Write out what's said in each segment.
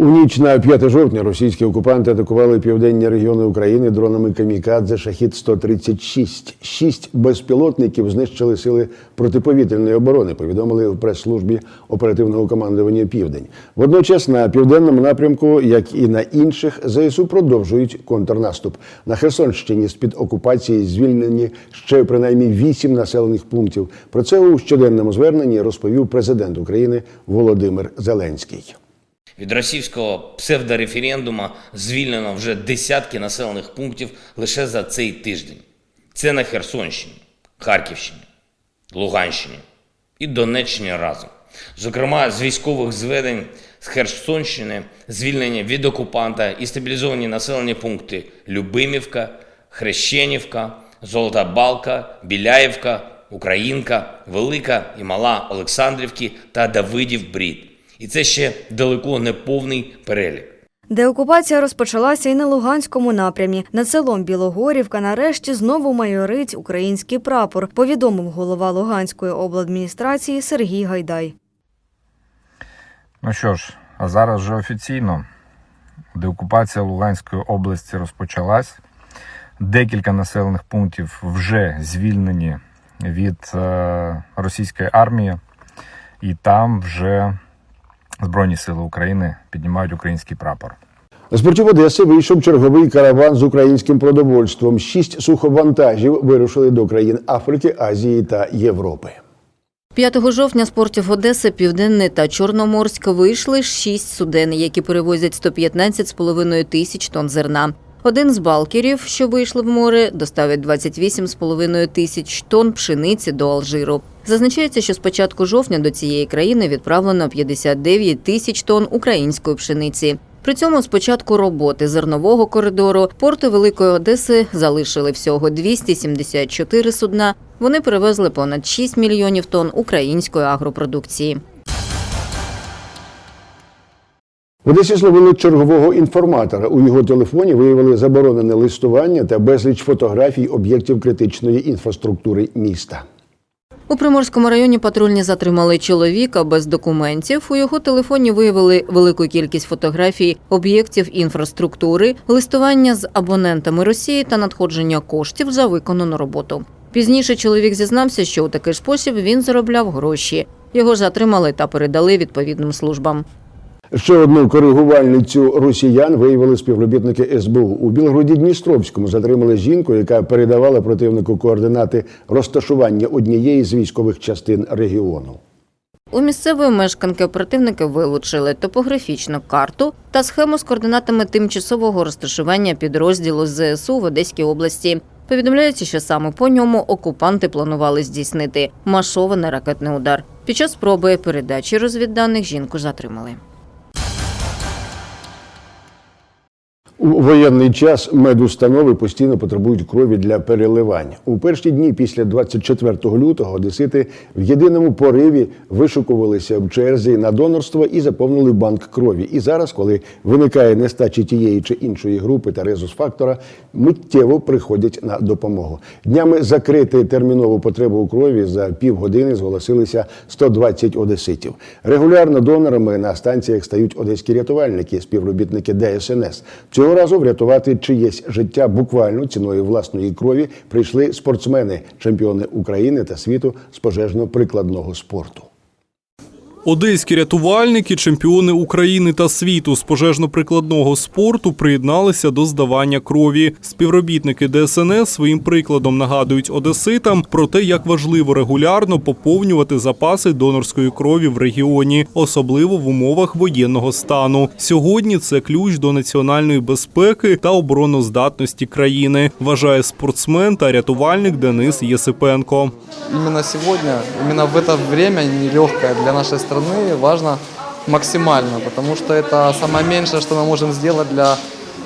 У ніч на 5 жовтня російські окупанти атакували південні регіони України дронами Камікадзе Шахід 136 Шість безпілотників знищили сили протиповітряної оборони. Повідомили в прес-службі оперативного командування Південь. Водночас на південному напрямку, як і на інших, ЗСУ продовжують контрнаступ. На Херсонщині з під окупації звільнені ще принаймні вісім населених пунктів. Про це у щоденному зверненні розповів президент України Володимир Зеленський. Від російського псевдореферендума звільнено вже десятки населених пунктів лише за цей тиждень. Це на Херсонщині, Харківщині, Луганщині і Донеччині разом. Зокрема, з військових зведень з Херсонщини звільнені від окупанта і стабілізовані населені пункти Любимівка, Хрещенівка, Золота Балка, Біляєвка, Українка, Велика і Мала Олександрівки та Давидів Брід. І це ще далеко не повний перелік. Деокупація розпочалася і на Луганському напрямі. Над селом Білогорівка нарешті знову майорить український прапор, повідомив голова Луганської обладміністрації Сергій Гайдай. Ну що ж, а зараз вже офіційно деокупація Луганської області розпочалась. Декілька населених пунктів вже звільнені від е, російської армії, і там вже Збройні Сили України піднімають український прапор. З портів Одеси вийшов черговий караван з українським продовольством. Шість суховантажів вирушили до країн Африки, Азії та Європи. 5 жовтня з портів Одеси, Південний та Чорноморськ вийшли шість суден, які перевозять 115,5 тисяч тонн зерна. Один з балкерів, що вийшли в море, доставить 28,5 тисяч тонн пшениці до Алжиру. Зазначається, що з початку жовтня до цієї країни відправлено 59 тисяч тонн української пшениці. При цьому з початку роботи зернового коридору порти Великої Одеси залишили всього 274 судна. Вони перевезли понад 6 мільйонів тонн української агропродукції. Одесі зловили чергового інформатора. У його телефоні виявили заборонене листування та безліч фотографій об'єктів критичної інфраструктури міста. У Приморському районі патрульні затримали чоловіка без документів. У його телефоні виявили велику кількість фотографій об'єктів інфраструктури, листування з абонентами Росії та надходження коштів за виконану роботу. Пізніше чоловік зізнався, що у такий спосіб він заробляв гроші. Його затримали та передали відповідним службам. Ще одну коригувальницю росіян виявили співробітники СБУ. У Білгороді Дністровському затримали жінку, яка передавала противнику координати розташування однієї з військових частин регіону. У місцевої мешканки оперативники вилучили топографічну карту та схему з координатами тимчасового розташування підрозділу ЗСУ в Одеській області. Повідомляється, що саме по ньому окупанти планували здійснити машований ракетний удар. Під час спроби передачі розвідданих жінку затримали. У воєнний час медустанови постійно потребують крові для переливання. У перші дні після 24 лютого одесити в єдиному пориві вишукувалися в черзі на донорство і заповнили банк крові. І зараз, коли виникає нестача тієї чи іншої групи та резус-фактора, миттєво приходять на допомогу. Днями закрити термінову потребу у крові за півгодини зголосилися 120 одеситів. Регулярно донорами на станціях стають одеські рятувальники, співробітники ДСНС. Цього разу врятувати чиєсь життя буквально ціною власної крові прийшли спортсмени, чемпіони України та світу з пожежно-прикладного спорту. Одеські рятувальники, чемпіони України та світу з пожежно-прикладного спорту приєдналися до здавання крові. Співробітники ДСНС своїм прикладом нагадують одеситам про те, як важливо регулярно поповнювати запаси донорської крові в регіоні, особливо в умовах воєнного стану. Сьогодні це ключ до національної безпеки та обороноздатності країни, вважає спортсмен та рятувальник Денис Єсипенко. именно сегодня, именно в это время нелегкое для нашей страны важно максимально, потому что это самое меньшее, что мы можем сделать для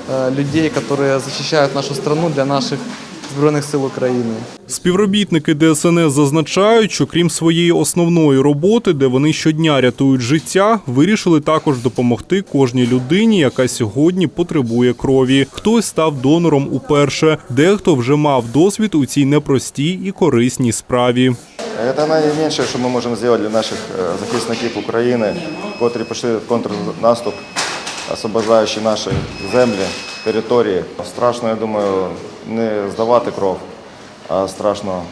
э, людей, которые защищают нашу страну, для наших Збройних сил України. Співробітники ДСНС зазначають, що крім своєї основної роботи, де вони щодня рятують життя, вирішили також допомогти кожній людині, яка сьогодні потребує крові. Хтось став донором уперше, дехто вже мав досвід у цій непростій і корисній справі. Це найменше, що ми можемо зробити для наших е, захисників України, котрі пішли в контрнаступ, освобождаючи наші землі, території. Страшно, я думаю, не здавати кров, а страшно,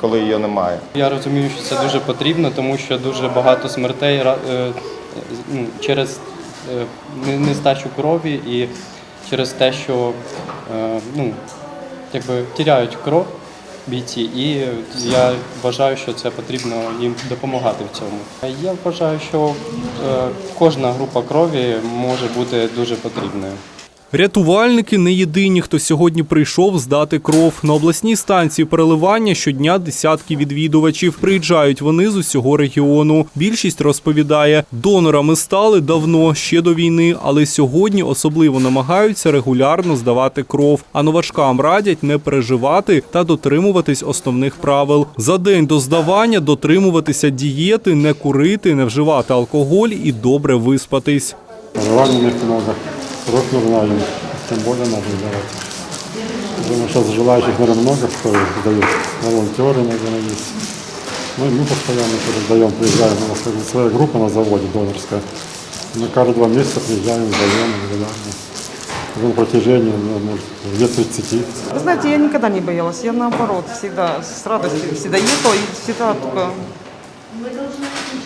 коли її немає. Я розумію, що це дуже потрібно, тому що дуже багато смертей е, ну, через е, нестачу крові і через те, що ну, якби тіряють кров бійці, і я вважаю, що це потрібно їм допомагати в цьому. Я вважаю, що е, кожна група крові може бути дуже потрібною. Рятувальники не єдині, хто сьогодні прийшов здати кров. На обласній станції переливання щодня десятки відвідувачів. Приїжджають вони з усього регіону. Більшість розповідає, донорами стали давно ще до війни, але сьогодні особливо намагаються регулярно здавати кров. А новачкам радять не переживати та дотримуватись основних правил. За день до здавання дотримуватися дієти, не курити, не вживати алкоголь і добре виспатись. Желаний много. Срок нужна им, тем более надо давать. Думаю, сейчас желающих, наверное, много, кто сдают. Волонтеры, наверное, есть. Ну и мы постоянно тоже сдаем, приезжаем. У нас своя группа на заводе донорская. Мы каждые два месяца приезжаем, сдаем регулярно. Уже на протяжении, ну, может, лет 30. Вы знаете, я никогда не боялась. Я наоборот, всегда с радостью всегда ехала и всегда только...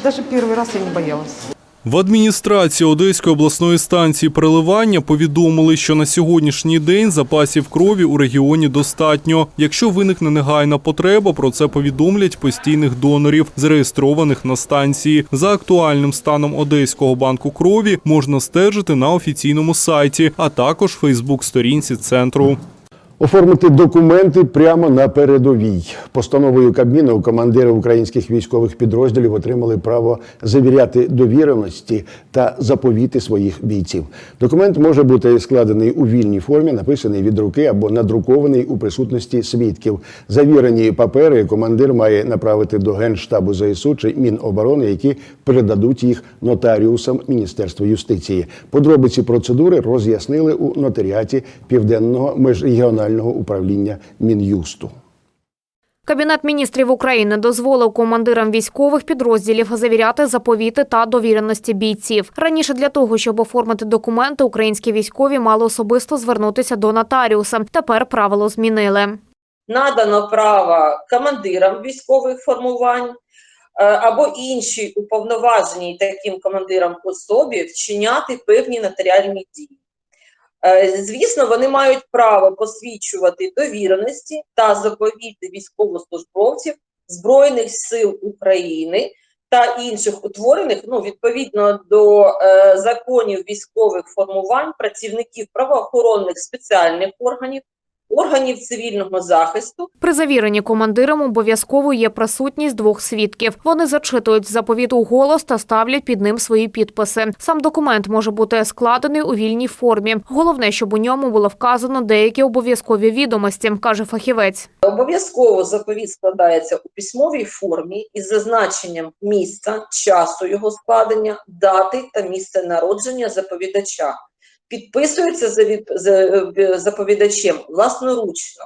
Даже первый раз я не боялась. В адміністрації Одеської обласної станції переливання повідомили, що на сьогоднішній день запасів крові у регіоні достатньо. Якщо виникне негайна потреба, про це повідомлять постійних донорів, зареєстрованих на станції. За актуальним станом Одеського банку крові можна стежити на офіційному сайті, а також Фейсбук-сторінці центру. Оформити документи прямо на передовій. Постановою Кабміну командири українських військових підрозділів отримали право завіряти довіреності та заповіти своїх бійців. Документ може бути складений у вільній формі, написаний від руки або надрукований у присутності свідків. Завірені папери командир має направити до Генштабу ЗСУ чи Міноборони, які передадуть їх нотаріусам Міністерства юстиції. Подробиці процедури роз'яснили у нотаріаті Південного межрегіонального управління Мін'юсту. Кабінет міністрів України дозволив командирам військових підрозділів завіряти заповіти та довіреності бійців. Раніше для того, щоб оформити документи, українські військові мали особисто звернутися до нотаріуса. Тепер правило змінили. надано право командирам військових формувань е, або іншій уповноваженій таким командирам особі вчиняти певні нотаріальні дії. Е, Звісно, вони мають право посвідчувати довіреності та заповіти військовослужбовців Збройних сил України та інших утворених ну, відповідно до е, законів військових формувань працівників правоохоронних спеціальних органів, органів цивільного захисту При завіренні командирам обов'язково є присутність двох свідків. Вони зачитують заповіт у голос та ставлять під ним свої підписи. Сам документ може бути складений у вільній формі. Головне, щоб у ньому було вказано деякі обов'язкові відомості, каже фахівець. Обов'язково заповіт складається у письмовій формі із зазначенням місця, часу його складення, дати та місце народження заповідача. Підписується е, заповідачем власноручно.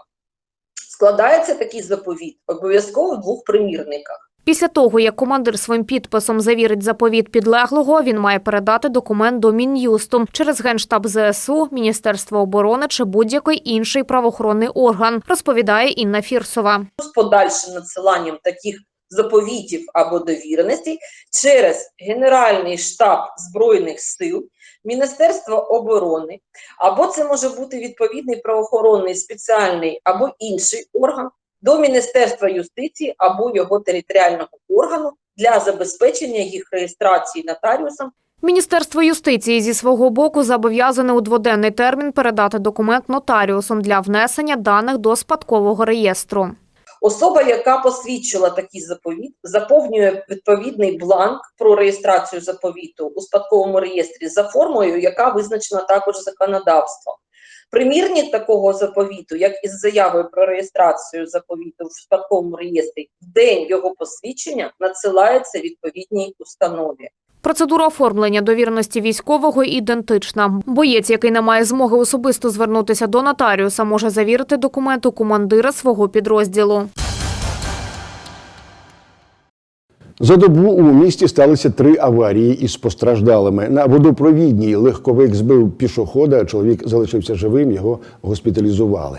Складається такий заповіт обов'язково в двох примірниках. Після того, як командир своїм підписом завірить заповіт підлеглого, він має передати документ до Мін'юсту через Генштаб ЗСУ, Міністерство оборони чи будь-який інший правоохоронний орган, розповідає Інна Фірсова. з подальшим надсиланням таких заповітів або довіреностей через Генеральний штаб Збройних сил, Міністерство оборони, або це може бути відповідний правоохоронний спеціальний або інший орган до Міністерства юстиції або його територіального органу для забезпечення їх реєстрації нотаріусом Міністерство юстиції зі свого боку зобов'язане у дводенний термін передати документ нотаріусом для внесення даних до спадкового реєстру. Особа, яка посвідчила такий заповіт, заповнює відповідний бланк про реєстрацію заповіту у спадковому реєстрі за формою, яка визначена також законодавством. Примірник такого заповіту, як із заявою про реєстрацію заповіту в такому реєстрі, в день його посвідчення надсилається відповідній установі. Процедура оформлення довіреності військового ідентична. Боєць, який не має змоги особисто звернутися до нотаріуса, може завірити документ у командира свого підрозділу. За добу у місті сталися три аварії із постраждалими. На водопровідній легковик збив пішохода. Чоловік залишився живим. Його госпіталізували.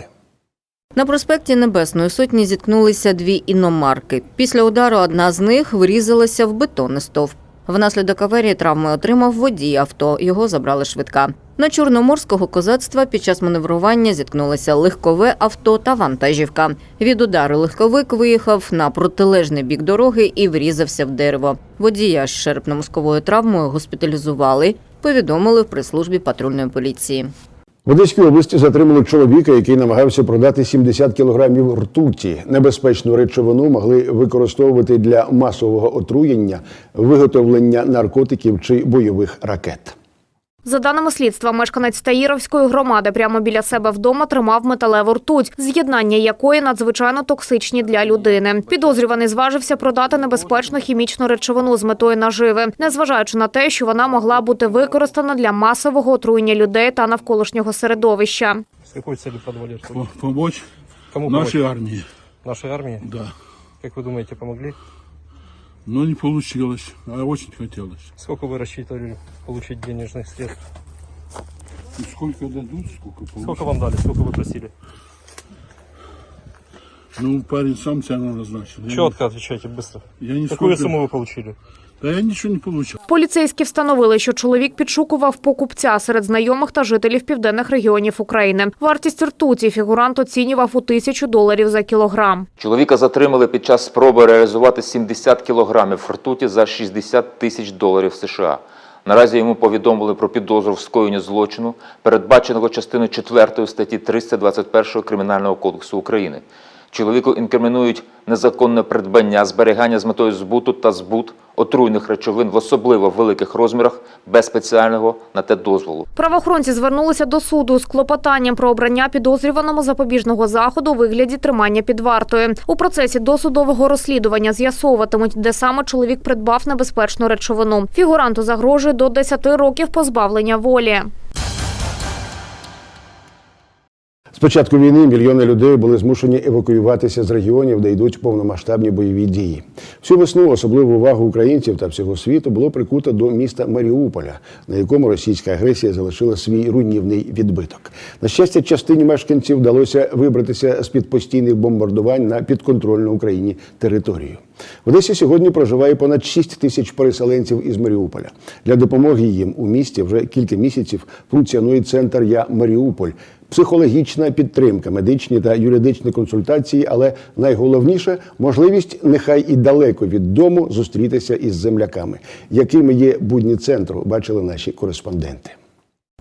На проспекті Небесної Сотні зіткнулися дві іномарки. Після удару одна з них врізалася в бетонний стовп. Внаслідок аварії травми отримав водій авто. Його забрали швидка. На Чорноморського козацтва під час маневрування зіткнулися легкове авто та вантажівка. Від удару легковик виїхав на протилежний бік дороги і врізався в дерево. Водія з черепно-мозковою травмою госпіталізували. Повідомили в прес-службі патрульної поліції. В Одеській області затримали чоловіка, який намагався продати 70 кілограмів ртуті. Небезпечну речовину могли використовувати для масового отруєння, виготовлення наркотиків чи бойових ракет. За даними слідства, мешканець Таїровської громади прямо біля себе вдома тримав металеву ртуть, з'єднання якої надзвичайно токсичні для людини. Підозрюваний зважився продати небезпечну хімічну речовину з метою наживи, незважаючи на те, що вона могла бути використана для масового отруєння людей та навколишнього середовища. С какой целью продавали? Помочь Кому помочь? армии. Нашей армии? Да. Как вы думаете, помогли? Но не получилось. А очень хотелось. Сколько вы рассчитывали получить денежных средств? И сколько дадут, сколько получится. Сколько вам дали? Сколько вы просили? Ну, парень сам цену назначил. Я Четко отвечайте, быстро. не- Я не Какую сумму вы получили? Да я ничего не получил. Поліцейські встановили, що чоловік підшукував покупця серед знайомих та жителів південних регіонів України. Вартість ртуті фігурант оцінював у тисячу доларів за кілограм. Чоловіка затримали під час спроби реалізувати 70 кілограмів ртуті за 60 тисяч доларів США. Наразі йому повідомили про підозру в скоєнні злочину, передбаченого частиною 4 статті 321 Кримінального кодексу України. Чоловіку інкримінують незаконне придбання, зберігання з метою збуту та збут отруйних речовин в особливо великих розмірах без спеціального на те дозволу. Правоохоронці звернулися до суду з клопотанням про обрання підозрюваному запобіжного заходу у вигляді тримання під вартою. У процесі досудового розслідування з'ясовуватимуть, де саме чоловік придбав небезпечну речовину. Фігуранту загрожує до 10 років позбавлення волі. З початку війни мільйони людей були змушені евакуюватися з регіонів, де йдуть повномасштабні бойові дії. Всю весну особливу увагу українців та всього світу було прикуто до міста Маріуполя, на якому російська агресія залишила свій руйнівний відбиток. На щастя, частині мешканців вдалося вибратися з під постійних бомбардувань на підконтрольну Україні територію. В Одесі сьогодні проживає понад 6 тисяч переселенців із Маріуполя. Для допомоги їм у місті вже кілька місяців функціонує центр Я Маріуполь. Психологічна підтримка, медичні та юридичні консультації, але найголовніше можливість нехай і далеко від дому зустрітися із земляками, якими є будні центру, бачили наші кореспонденти.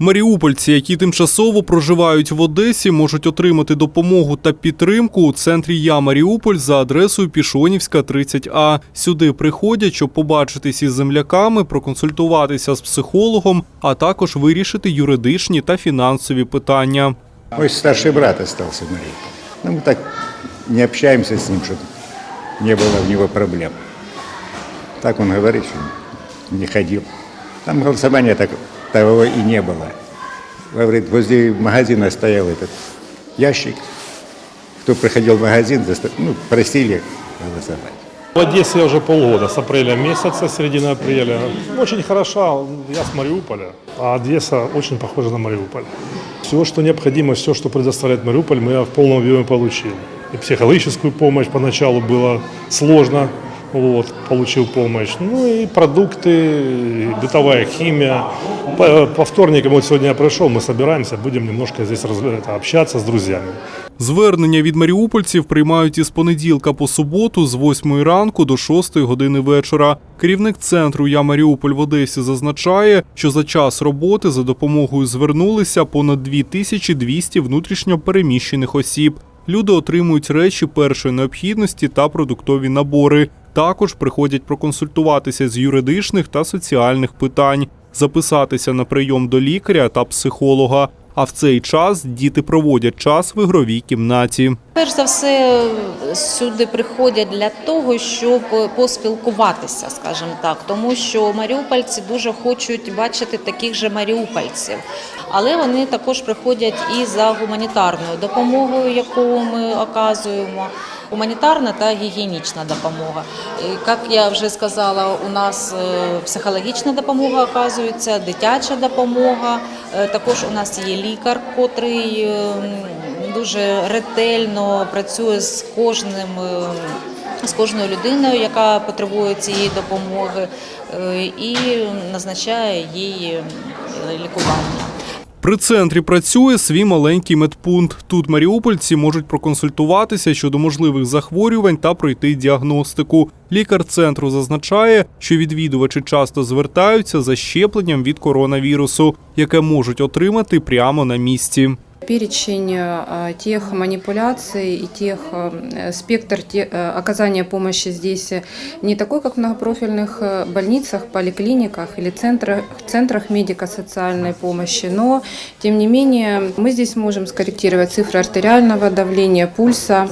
Маріупольці, які тимчасово проживають в Одесі, можуть отримати допомогу та підтримку у центрі Я Маріуполь за адресою Пішонівська, 30А. Сюди приходять, щоб побачитись із земляками, проконсультуватися з психологом, а також вирішити юридичні та фінансові питання. Мой старший брат остался в Мариуполе. Но мы так не общаемся с ним, чтобы не было у него проблем. Так он говорит, что не ходил. Там голосования так, того и не было. Говорит, возле магазина стоял этот ящик. Кто приходил в магазин, доста- ну, просили голосовать. В Одессе я уже полгода, с апреля месяца, середины апреля. Очень хороша, я с Мариуполя, а Одесса очень похожа на Мариуполь. Все, что необходимо, все, что предоставляет Мариуполь, мы в полном объеме получил. И психологическую помощь поначалу было сложно, вот, получил помощь. Ну и продукты, и бытовая химия. По, по вторникам, вот сегодня я пришел, мы собираемся, будем немножко здесь раз- это, общаться с друзьями. Звернення від маріупольців приймають із понеділка по суботу з 8 ранку до 6 години вечора. Керівник центру Я Маріуполь в Одесі зазначає, що за час роботи за допомогою звернулися понад 2200 внутрішньо переміщених осіб. Люди отримують речі першої необхідності та продуктові набори. Також приходять проконсультуватися з юридичних та соціальних питань, записатися на прийом до лікаря та психолога. А в цей час діти проводять час в ігровій кімнаті. Перш за все, сюди приходять для того, щоб поспілкуватися, скажімо так, тому що маріупольці дуже хочуть бачити таких же маріупольців. Але вони також приходять і за гуманітарною допомогою, яку ми оказуємо. Гуманітарна та гігієнічна допомога. Як я вже сказала, у нас е, психологічна допомога оказується, дитяча допомога. Е, Також у нас є лікар, котрий е, дуже ретельно працює з кожним. е, З кожною людиною, яка потребує цієї допомоги, е, і назначає їй е, лікування. При центрі працює свій маленький медпункт. Тут маріупольці можуть проконсультуватися щодо можливих захворювань та пройти діагностику. Лікар центру зазначає, що відвідувачі часто звертаються за щепленням від коронавірусу, яке можуть отримати прямо на місці. Перечень э, тех манипуляций и тех э, спектр те- э, оказания помощи здесь не такой, как в многопрофильных э, больницах, поликлиниках или центрах, центрах медико-социальной помощи, но тем не менее мы здесь можем скорректировать цифры артериального давления, пульса,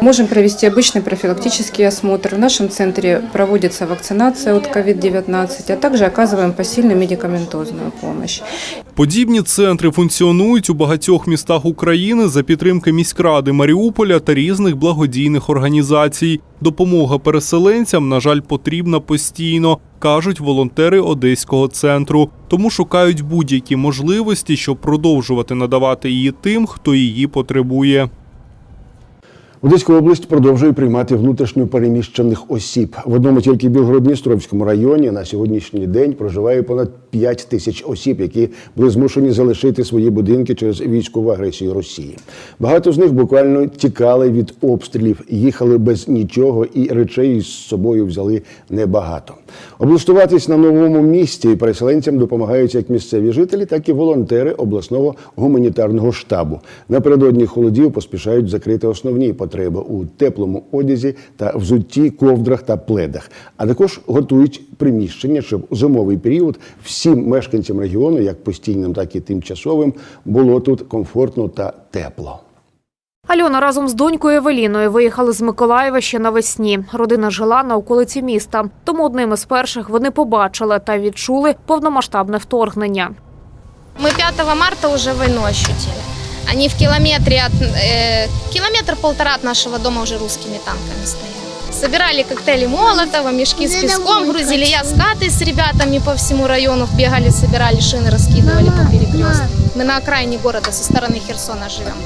можем провести обычный профилактический осмотр. В нашем центре проводится вакцинация от COVID-19, а также оказываем посильную медикаментозную помощь. Подібні центри функціонують у багатьох містах України за підтримки міськради Маріуполя та різних благодійних організацій. Допомога переселенцям, на жаль, потрібна постійно, кажуть волонтери Одеського центру. Тому шукають будь-які можливості, щоб продовжувати надавати її тим, хто її потребує. Одеська область продовжує приймати внутрішньо переміщених осіб. В одному тільки Білгород-Дністровському районі на сьогоднішній день проживає понад 5 тисяч осіб, які були змушені залишити свої будинки через військову агресію Росії. Багато з них буквально тікали від обстрілів, їхали без нічого і речей з собою взяли небагато. Облаштуватись на новому місці переселенцям допомагають як місцеві жителі, так і волонтери обласного гуманітарного штабу. Напередодні холодів поспішають закрити основні потреби у теплому одязі та взутті, ковдрах та пледах. А також готують приміщення, щоб у зимовий період всім мешканцям регіону, як постійним, так і тимчасовим, було тут комфортно та тепло. Альона разом з донькою Евеліною виїхали з Миколаєва ще навесні. Родина жила на околиці міста. Тому одним із перших вони побачили та відчули повномасштабне вторгнення. Мы 5 марта уже войну ощутили. Они в километре от, э, километр-полтора от нашего дома уже русскими танками стояли. Собирали коктейли Молотова, мешки с песком, грузили я с Катой с ребятами по всему району, бегали, собирали шины, раскидывали по перекресткам. Мы на окраине города со стороны Херсона живем.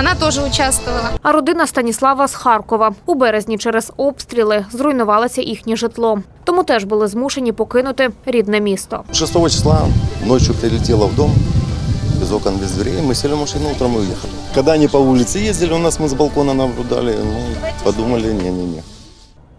Она теж участвувала. А родина Станіслава з Харкова у березні через обстріли зруйнувалося їхнє житло. Тому теж були змушені покинути рідне місто. 6 числа ночі прилетіла в дом, без окон, без дверей. Ми сіли в машину, утром і уїхали. Коли они по вулиці їздили, у нас ми з балкона наблюдали, ну, подумали, не-не-не.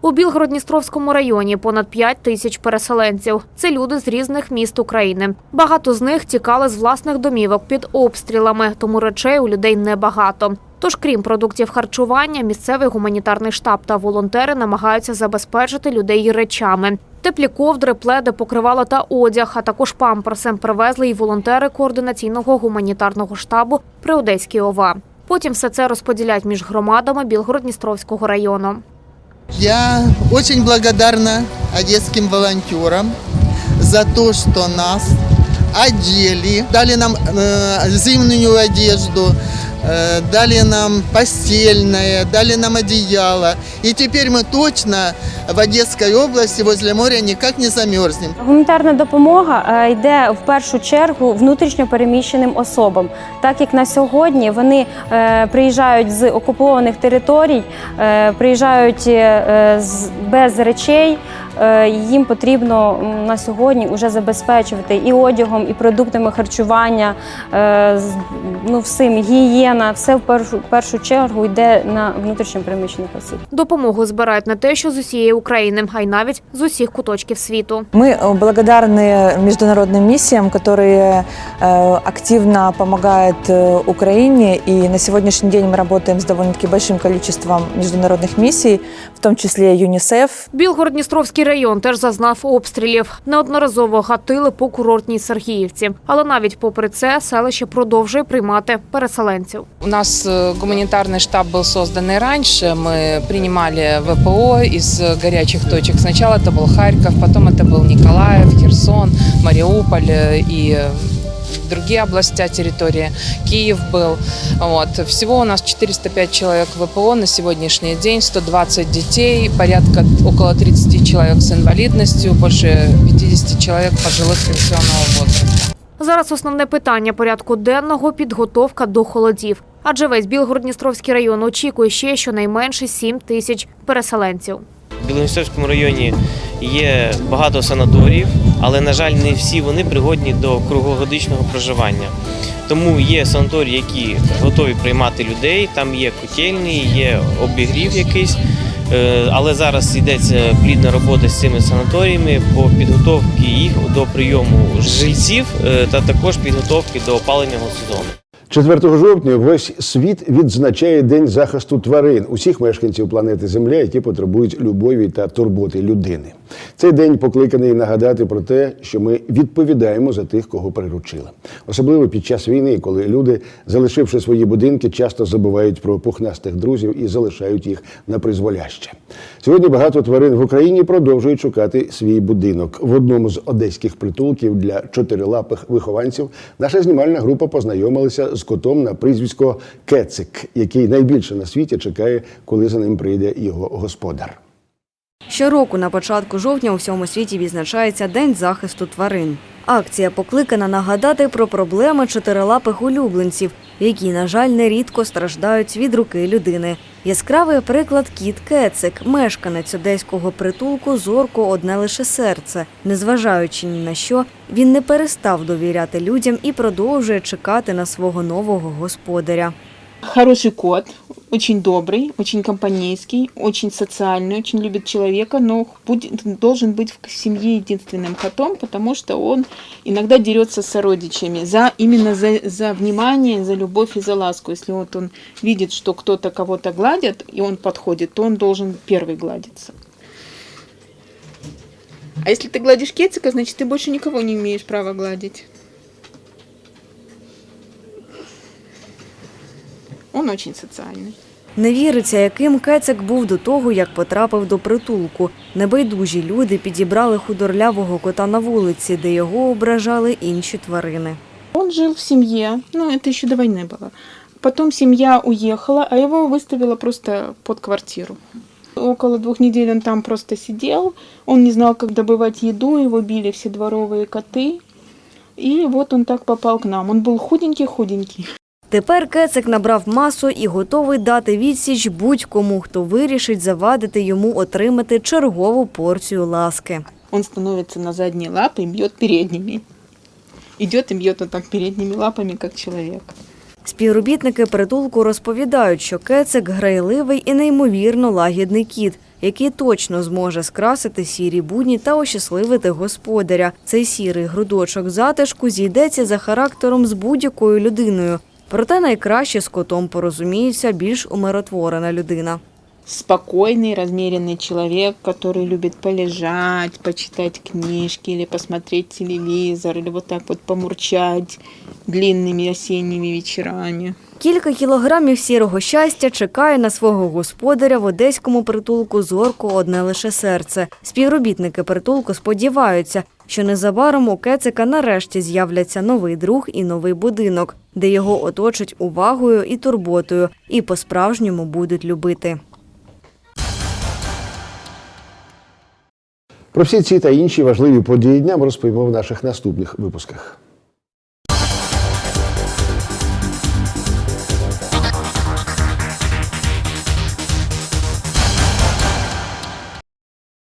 У Білгород-Дністровському районі понад 5 тисяч переселенців. Це люди з різних міст України. Багато з них тікали з власних домівок під обстрілами, тому речей у людей небагато. Тож, крім продуктів харчування, місцевий гуманітарний штаб та волонтери намагаються забезпечити людей речами. Теплі ковдри, пледи, покривала та одяг, а також памперси привезли й волонтери координаційного гуманітарного штабу при Одеській ОВА. Потім все це розподілять між громадами Білгород-Дністровського району. Я очень благодарна одесским волонтерам за то, что нас одели, дали нам э, зимнюю одежду, дали нам постельное, дали нам одеяло. И теперь мы точно в Одесской области возле моря никак не замерзнем. Гуманітарна допомога е, йде в першу чергу внутрішньо переміщеним особам, так як на сьогодні вони е, приїжджають з окупованих територій, е, приїжджають без речей. Їм потрібно на сьогодні вже забезпечувати і одягом, і продуктами харчування, ну всім гігієною. гігієна, все в першу, в першу чергу йде на внутрішньо переміщених осіб. Допомогу збирають не те, що з усієї України, а й навіть з усіх куточків світу. Мы э, благодарны международным миссиям, которые э, активно помогают э, Украине. И на сегодняшний день мы работаем с довольно-таки большим количеством международных миссий, в том числе ЮНИСЕФ. Білгород-Дністровський район теж зазнав обстрілів. Неодноразово гатили по курортній Сергіївці. Але навіть попри це селище продовжує приймати переселенців. У нас э, гуманитарный штаб был создан и раньше. Мы принимали ВПО из горячих точек. Сначала это был Харьков, потом это был Николаев, Херсон, Мариуполь э, и другие области территории. Киев был. Вот. Всего у нас 405 человек ВПО на сегодняшний день, 120 детей, порядка около 30 человек с инвалидностью, больше 50 человек пожилых пенсионного возраста. Зараз основне питання порядку денного підготовка до холодів. Адже весь Білгород-Дністровський район очікує ще щонайменше 7 тисяч переселенців. В Білоністровському районі є багато санаторіїв, але, на жаль, не всі вони пригодні до круглогодичного проживання. Тому є санаторії, які готові приймати людей, там є котельні, є обігрів якийсь. Е, Але зараз йдеться плідна робота з цими санаторіями по підготовці їх до прийому жильців е, та також підготовки до опалення сезону. 4 жовтня весь світ відзначає День захисту тварин, усіх мешканців планети Земля, які потребують любові та турботи людини. Цей день покликаний нагадати про те, що ми відповідаємо за тих, кого приручили. Особливо під час війни, коли люди, залишивши свої будинки, часто забувають про пухнастих друзів і залишають їх на призволяще. Сьогодні багато тварин в Україні продовжують шукати свій будинок. В одному з одеських притулків для чотирилапих вихованців наша знімальна група познайомилася з котом на прізвисько Кецик, який найбільше на світі чекає, коли за ним прийде його господар. Щороку на початку жовтня у всьому світі відзначається День захисту тварин. Акція покликана нагадати про проблеми чотирилапих улюбленців, які, на жаль, нерідко страждають від руки людини. Яскравий приклад кіт Кецик, мешканець одеського притулку Зорко одне лише серце. Незважаючи ні на що, він не перестав довіряти людям і продовжує чекати на свого нового господаря. Хороший кот, очень добрый, очень компанейский, очень социальный, очень любит человека, но будет, должен быть в семье единственным котом, потому что он иногда дерется с сородичами за именно за, за внимание, за любовь и за ласку. Если вот он видит, что кто-то кого-то гладит, и он подходит, то он должен первый гладиться. А если ты гладишь кецика, значит ты больше никого не имеешь права гладить. Он очень социальный. Не віриться, яким кецик був до того, як потрапив до притулку. Небайдужі люди підібрали худорлявого кота на вулиці, де його ображали інші тварини. Он жил в семье, ну это еще до войны было. Потом семья уехала, а его выставила просто под квартиру. Около двух недель он там просто сидел, он не знал, как добывать еду, его били все дворовые коты. И вот он так попал к нам. Он был худенький-худенький. Тепер кецик набрав масу і готовий дати відсіч будь-кому, хто вирішить завадити йому отримати чергову порцію ласки. Он становится на задние лапы и бьет передними. Идет и бьет вот так передними лапами, как человек. Співробітники притулку розповідають, що кецик грайливий і неймовірно лагідний кіт, який точно зможе скрасити сірі будні та ощасливити господаря. Цей сірий грудочок затишку зійдеться за характером з будь-якою людиною. Проте найкраще з котом порозуміється більш умиротворена людина. Спокойный, размеренный человек, который любит полежать, почитать книжки или посмотреть телевизор, или вот так вот помурчать длинными осенними вечерами. Кілька кілограмів сірого щастя чекає на свого господаря в одеському притулку Зорко одне лише серце. Співробітники притулку сподіваються, що незабаром у Кецика нарешті з'являться новий друг і новий будинок, де його оточать увагою і турботою, і по-справжньому будуть любити. Про всі ці та інші важливі події дня ми розповімо в наших наступних випусках.